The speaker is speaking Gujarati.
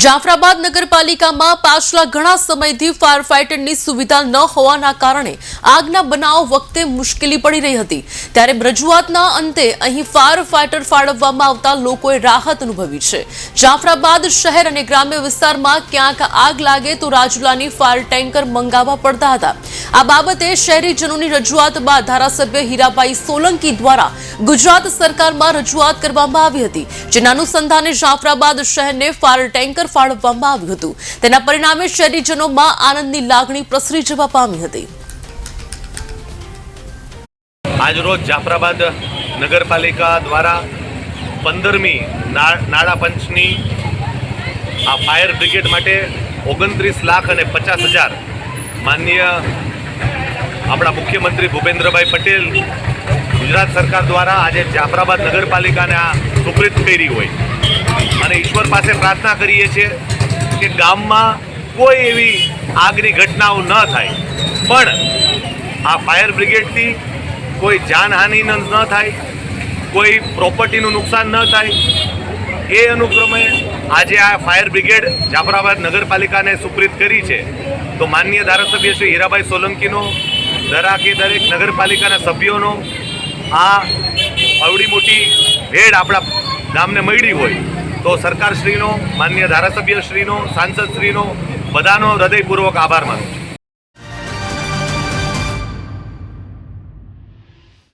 જાફરાબાદ નગરપાલિકામાં પાછલા ઘણા સમયથી ફાયર ફાઇટરની સુવિધા ન હોવાના કારણે આગના બનાવ વખતે મુશ્કેલી પડી રહી હતી. ત્યારે રજૂઆતના અંતે અહીં ફાયર ફાઇટર ફાળવવામાં આવતા લોકોએ રાહત અનુભવી છે. જાફરાબાદ શહેર અને ગ્રામ્ય વિસ્તારમાં ક્યાંક આગ લાગે તો રાજુલાની ફાયર ટેન્કર મંગાવવા પડતા હતા. આ બાબતે શહેરીજનોની રજૂઆત બાદ ધારાસભ્ય હીરાભાઈ સોલંકી દ્વારા ગુજરાત સરકારમાં રજૂઆત કરવામાં આવી હતી, જેના અનુસંધાને જાફરાબાદ શહેરને ફાયર ટેન્કર ફાળવવામાં આવ્યું હતું. તેના પરિણામે શહેરીજનોમાં આનંદની લાગણી પ્રસરી જવા પામી હતી. આજરોજ જાફરાબાદ નગરપાલિકા દ્વારા પંદરમી નાણાં પંચની આ ફાયર બ્રિગેડ માટે ઓગણત્રીસ લાખ અને પચાસ હજાર માનનીય આપણા મુખ્યમંત્રી ભૂપેન્દ્રભાઈ પટેલ ગુજરાત સરકાર દ્વારા આજે જાફરાબાદ નગરપાલિકાને આ સુપ્રીત કરી હોય. પાસે પ્રાર્થના કરીએ છીએ કે ગામમાં કોઈ એવી આગની ઘટનાઓ ન થાય. પણ આ ફાયર બ્રિગેડથી કોઈ જાનહાનિ ન થાય, કોઈ પ્રોપર્ટીનું નુકસાન ન થાય. એ અનુક્રમે આજે આ ફાયર બ્રિગેડ જાફરાબાદ નગરપાલિકાને સુપ્રીત કરી છે. તો માનનીય ધારાસભ્ય શ્રી હીરાભાઈ સોલંકીનો, દરાકે દરેક નગરપાલિકાના સભ્યોનો આ અવડી મોટી ભેડ આપણા ગામને મળી હોય. તો સરકારશ્રીનો માન્ય ધારાસભ્યશ્રીનો સાંસદશ્રીનો બધાનો હૃદયપૂર્વક આભાર માનું છું.